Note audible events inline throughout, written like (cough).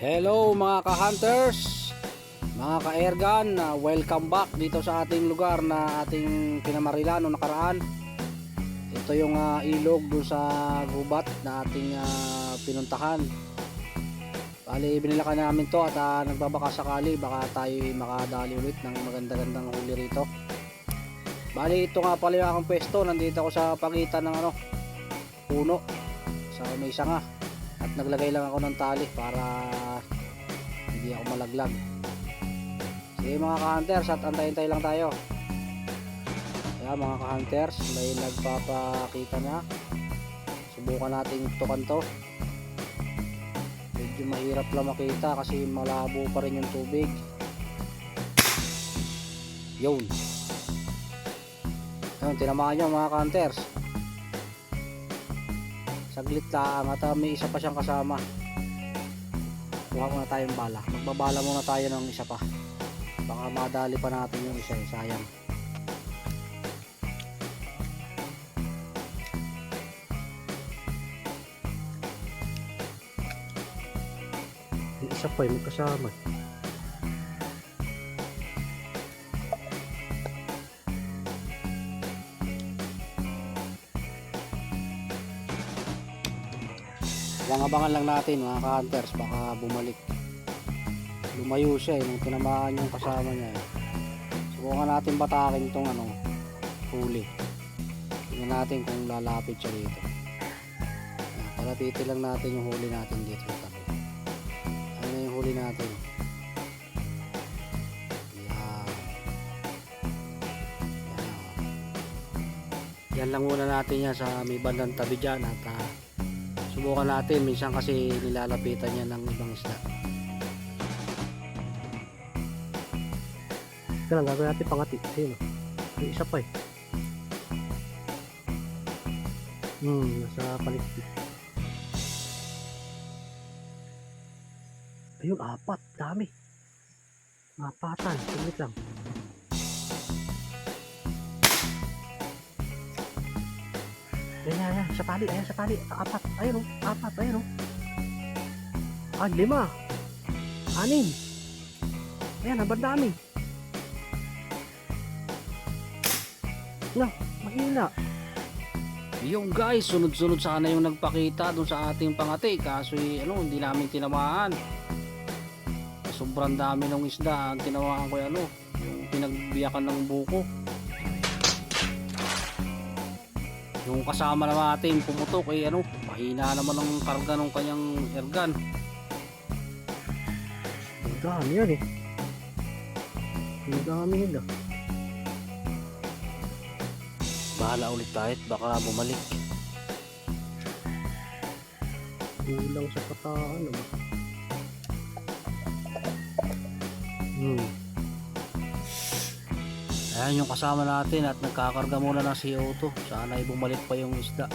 Hello mga ka-hunters, mga ka-airgun, uh, welcome back dito sa ating lugar na ating pinamarilan noong nakaraan. Ito yung ah, ilog doon sa gubat na ating ah, pinuntahan. Bali, binilakan namin to at ah, nagbabaka sakali baka tayo makadali ulit ng maganda-gandang huli rito. Bali, ito nga pala yung aking pwesto. Nandito ako sa pagitan ng ano, puno sa may sanga at naglagay lang ako ng tali para hindi ako malaglag. Sige mga ka-hunters at antay-antay lang tayo. Kaya mga ka-hunters may nagpapakita na. Subukan natin tukan to. Medyo mahirap lang makita kasi malabo pa rin yung tubig. Yun. Yun tinamaan nyo mga ka-hunters saglit lang at ah, may isa pa siyang kasama. Kuha muna tayong bala. Magbabala muna tayo ng isa pa. Baka madali pa natin yung isa eh, sayang. Yung isa pa yung magkasama Abangan lang natin mga ka-hunters baka bumalik. Lumayo siya eh nung tinamaan yung kasama niya eh. Subukan natin batakin tong ano huli. Tingnan natin kung lalapit siya dito. Palapitin lang natin yung huli natin dito sa tabi. Ano na yung huli natin? Yan. Yan. Yan lang muna natin yan sa may bandang tabi dyan at ah, subukan natin. Minsan kasi nilalapitan niya ng ibang isda. Ito lang gagawin natin pangati. Ayun o may isa pa eh. Hmm nasa paligid ayun apat. Dami. Apatan sumit lang Ayan, ayan, ayan, sa tali, ayan, sa tali, apat, ayun o, apat, ayun o. Ah, lima, anim, ayan, ang dami. Na, mahina. Yung guys, sunod-sunod sana yung nagpakita dun sa ating pangati, kaso eh, ano, hindi namin tinamaan. Sobrang dami ng isda, ang tinamaan ko yung ano, yung pinagbiyakan ng buko. Yung kasama naman natin pumutok eh ano mahina naman ang karga ng kanyang airgun. Ang dami yan eh. Ang dami nila. Bahala ulit tayo baka bumalik. Kulang sa pataan naman hmm Ayan yung kasama natin at nagkakarga muna ng CO2. Sana ay bumalik pa yung isda.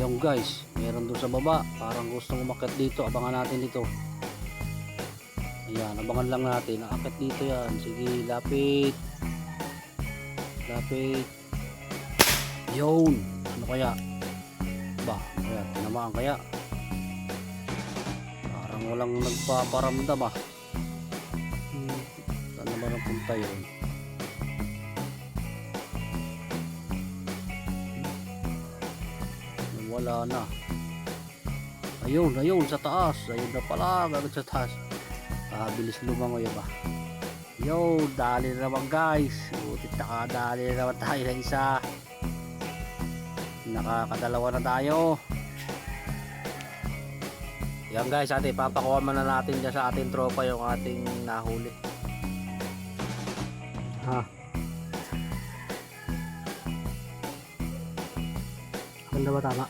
Yung guys, meron doon sa baba. Parang gustong umakit dito. Abangan natin dito. Ayan, abangan lang natin. Akit dito yan. Sige, lapit. Lapit. Yun. Ano kaya? Ba, ayan, tinamaan kaya. Parang walang nagpaparamdam ah. Punta yun? wala na. Ayun ayun sa taas. Ayun na pala agad sa taas. Ah, bilis lumangoy ba? Yo dali na naman guys. Butit nakadali na naman tayo ng isa. Nakakadalawa na tayo. Yan guys ate. Papakuha man na natin dyan sa ating tropa yung ating nahuli ha ganda ba tama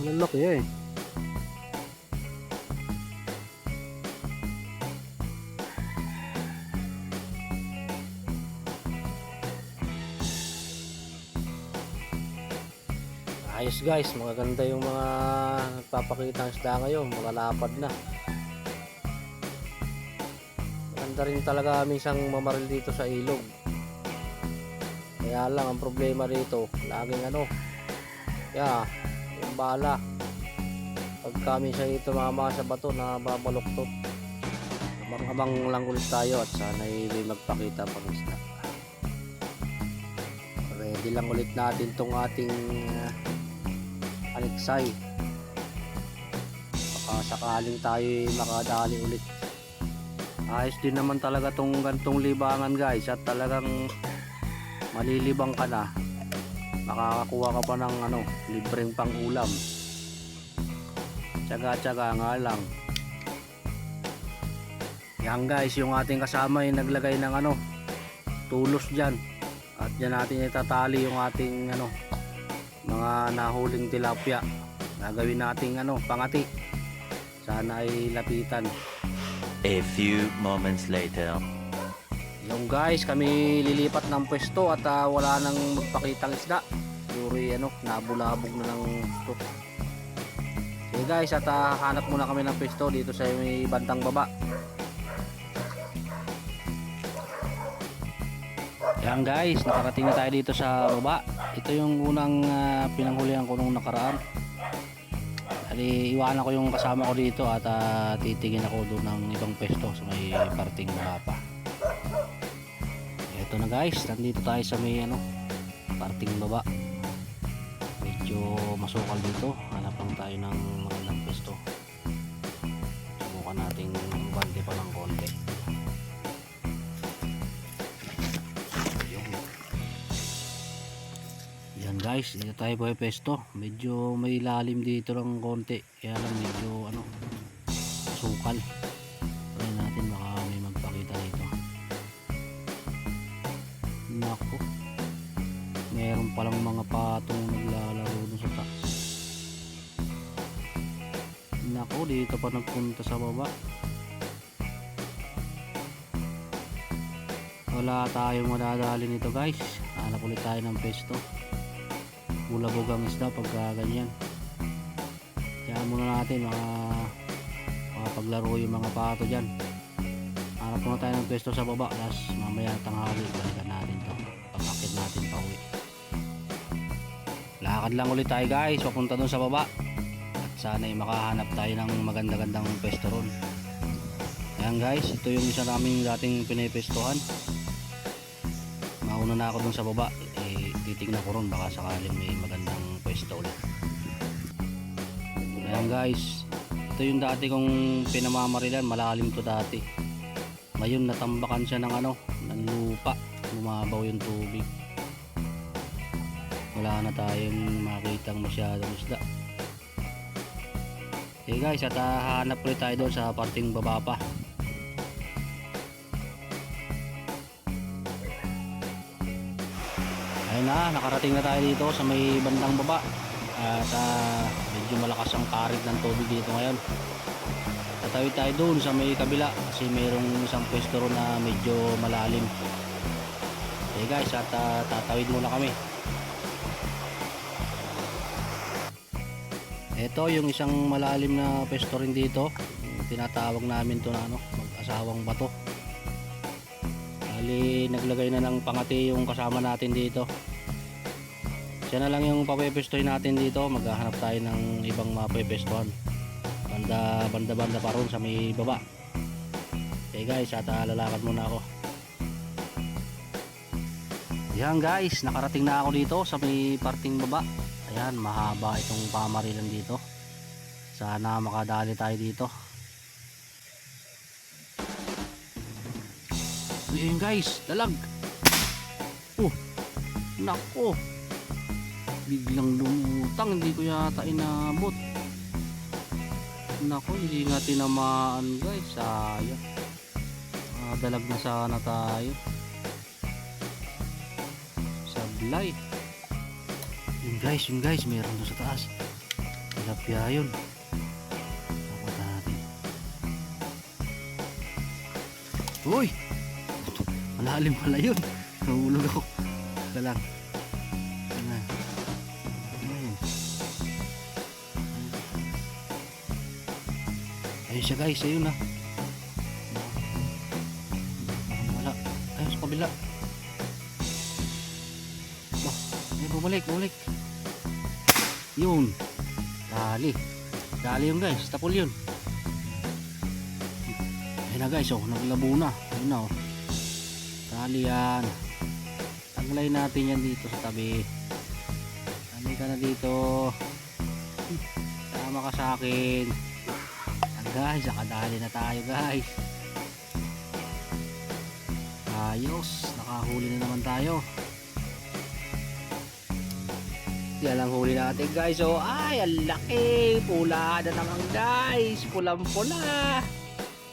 Ang laki eh. Ayos guys magaganda yung mga nagpapakita ng isda ngayon makalapad na Maganda rin talaga minsan mamaril dito sa ilog. Kaya lang ang problema dito, laging ano, yeah, yung bala. Pag kami sa ito mama sa bato na babaloktot. Abang-abang lang ulit tayo at sana may magpakita pang isda. Ready lang ulit natin tong ating uh, aliksay. Baka sakaling tayo ay makadali ulit. Ayos din naman talaga tong gantong libangan guys at talagang malilibang ka na. Makakakuha ka pa ng ano libreng pang ulam tsaga tsaga nga lang. Yan guys yung ating kasama yung naglagay ng ano tulos dyan. At dyan natin itatali yung ating ano mga nahuling tilapia gagawin nating ano pangati sana ay lapitan A few moments later. Yung guys, kami lilipat ng pwesto at ah, wala nang magpakitang isda. Yuri ano, nabulabog na ng gusto. Okay guys, at ah, hanap muna kami ng pwesto dito sa may bandang baba. Yan guys, nakarating na tayo dito sa baba. Ito yung unang ah, pinanghulihan ko nung nakaraan.Ali, iwanan ko yung kasama ko dito at ah, titingin ako doon ng ibang pwesto sa may parting baba pa. Ito na guys, nandito tayo sa may ano, parting baba. Medyo masukal dito. Hanap lang tayo ng magandang pwesto. Subukan nating guys, dito tayo po pwesto. Medyo may lalim dito ng konti. Kaya lang medyo ano, sukal. Try natin baka may magpakita dito. Nako. Meron palang mga patong naglalaro dun sa taas. Nako, dito pa nagpunta sa baba. Wala tayong madadali nito guys. Hanap ulit tayo ng pesto. Bulabog ang isda pagka ganyan. Kaya muna natin mga makapaglaro yung mga pato dyan. Hanap muna tayo ng pwesto sa baba. Tapos mamaya tanghali balikan natin to. Pagkakit natin pa uwi. Lakad lang ulit tayo guys. Papunta dun sa baba. At sana ay makahanap tayo ng maganda-gandang pwesto ron. Ayan guys. Ito yung isa naming dating pinipestuhan. Mauna na ako dun sa baba. Titignan ko ron. Baka sakaling may magandang pwesto ulit. Ayan guys. Ito yung dati kong pinamamarilan. Malalim to dati. Ngayon natambakan siya ng ano, ng lupa. Bumabaw yung tubig. Wala na tayong makitang masyadong isda. Okay guys, at ah, hanap ulit tayo doon sa parting baba pa. Ayun na, nakarating na tayo dito sa may bandang baba. At ah, medyo malakas ang karig ng tubig dito ngayon. Tatawid tayo doon sa may kabila kasi mayroong isang pwesto na medyo malalim. Okay guys, at ah, tatawid muna kami. Ito yung isang malalim na pwesto rin dito. Tinatawag namin to na ano, mag-asawang bato. Bali, naglagay na ng pangati yung kasama natin dito. Siya na lang yung papepwestohin natin dito. Maghahanap tayo ng ibang mapepwestohan banda banda banda pa ron sa may baba. Okay guys at uh, lalakad muna ako. Yan guys nakarating na ako dito sa may parting baba. Ayan mahaba itong pamarilan dito. Sana makadali tayo dito. Ayun guys dalag. Oh nako biglang lumutang hindi ko yata inabot Nako, hindi nga tinamaan guys. Sayang. Ah, dalag na sana tayo. Sablay. Yun guys, yun guys. Meron doon sa taas. Tilapia yun. Dapat natin. Uy! Malalim pala yun. Nahulog ako. Ika Ayun siya guys, ayun na. kabila. Bah, ay, bumalik, bumalik. Yun. Dali. Dali yun guys, tapol yun. Ayun na guys, oh, naglabo na. Ayun na, oh. Dali yan. Taglay natin yan dito sa tabi. Dali ka na dito. Tama ka sa akin. Yan guys, nakadali na tayo guys. Ayos, nakahuli na naman tayo. Yan ang huli natin guys. So, ay, ang laki. Pula na naman guys. Pulang pula.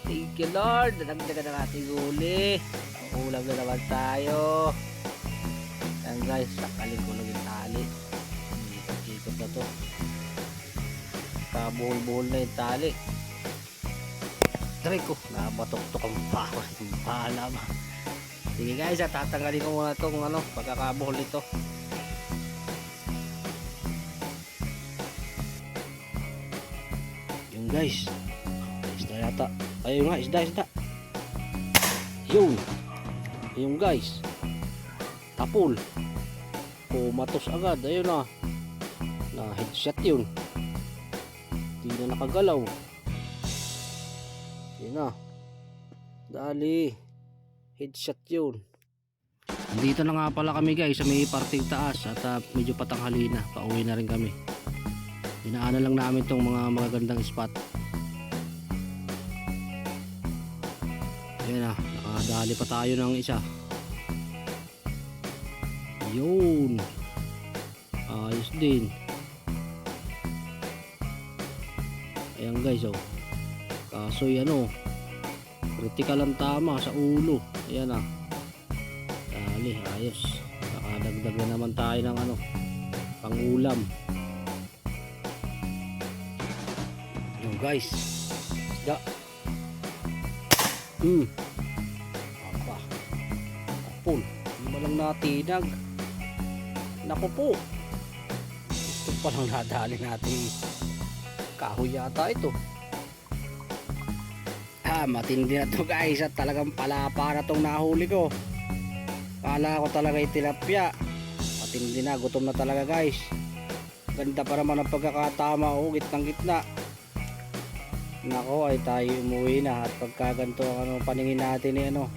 Thank you Lord. Nadagdagan na natin huli. Ulam na naman tayo. Yan guys, sakalin ko lang yung tali. Ikot-ikot na to. Kabuhol-buhol na yung tali. Try ko. Nabatok-tok ang pako. Pahala ba. Sige guys, ah, tatanggalin ko muna itong ano, pagkakabuhol nito. Yung guys. Isda yata. Ayun nga, isda, isda. Yun. Yung guys. Tapol. Pumatos agad. Ayun na. Na headshot yun. Hindi na nakagalaw. Na. Dali. Headshot yun. Andito na nga pala kami guys sa may parting taas at ah, medyo patanghali na. Pauwi na rin kami. Inaano lang namin tong mga magagandang spot. Ayan na, nakadali pa tayo ng isa. Yun. Ayos din. Ayan guys oh. Kaso ano, critical ang tama sa ulo. Ayan ah. Dali, ayos. Nakadagdag na naman tayo ng ano, pangulam. Yung guys. Ya. Hmm. Apa. Apol. Hindi mo lang natinag. Naku po. Ito pa lang (laughs) nadali natin. Kahoy yata ito. Matindi na to guys at talagang palapa na tong nahuli ko. Kala ko talaga itilapya. Matindi na, gutom na talaga guys. Ganda pa naman ang pagkakatama oh, gitnang gitna. Nako ay tayo umuwi na at pagka ganito ang ano, paningin natin eh, ano,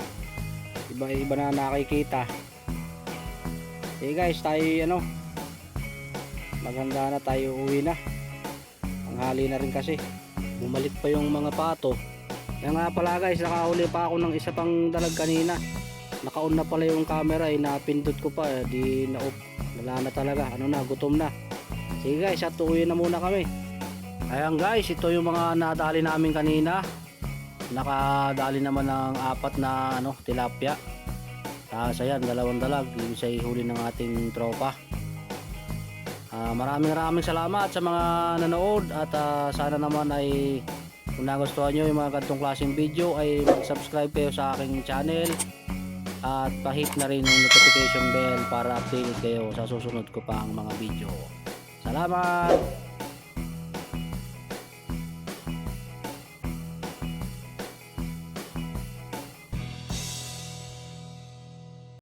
iba iba na nakikita. Okay guys, tayo ano, maganda na tayo uwi na. Tanghali na rin kasi. Bumalik pa yung mga pato. Yan nga pala guys, nakahuli pa ako ng isa pang dalag kanina. Naka-on na pala yung camera eh, napindot ko pa eh, di na-off. Wala na talaga, ano na, gutom na. Sige guys, at uwi na muna kami. Ayan guys, ito yung mga nadali namin kanina. Nakadali naman ng apat na ano, tilapia. Tapos ayan, dalawang dalag. Yung sa huli ng ating tropa. Ah, maraming maraming salamat sa mga nanood at ah, sana naman ay kung nagustuhan nyo yung mga ganitong klaseng video ay mag-subscribe kayo sa aking channel at pahit na rin yung notification bell para updated kayo sa susunod ko pang mga video. Salamat!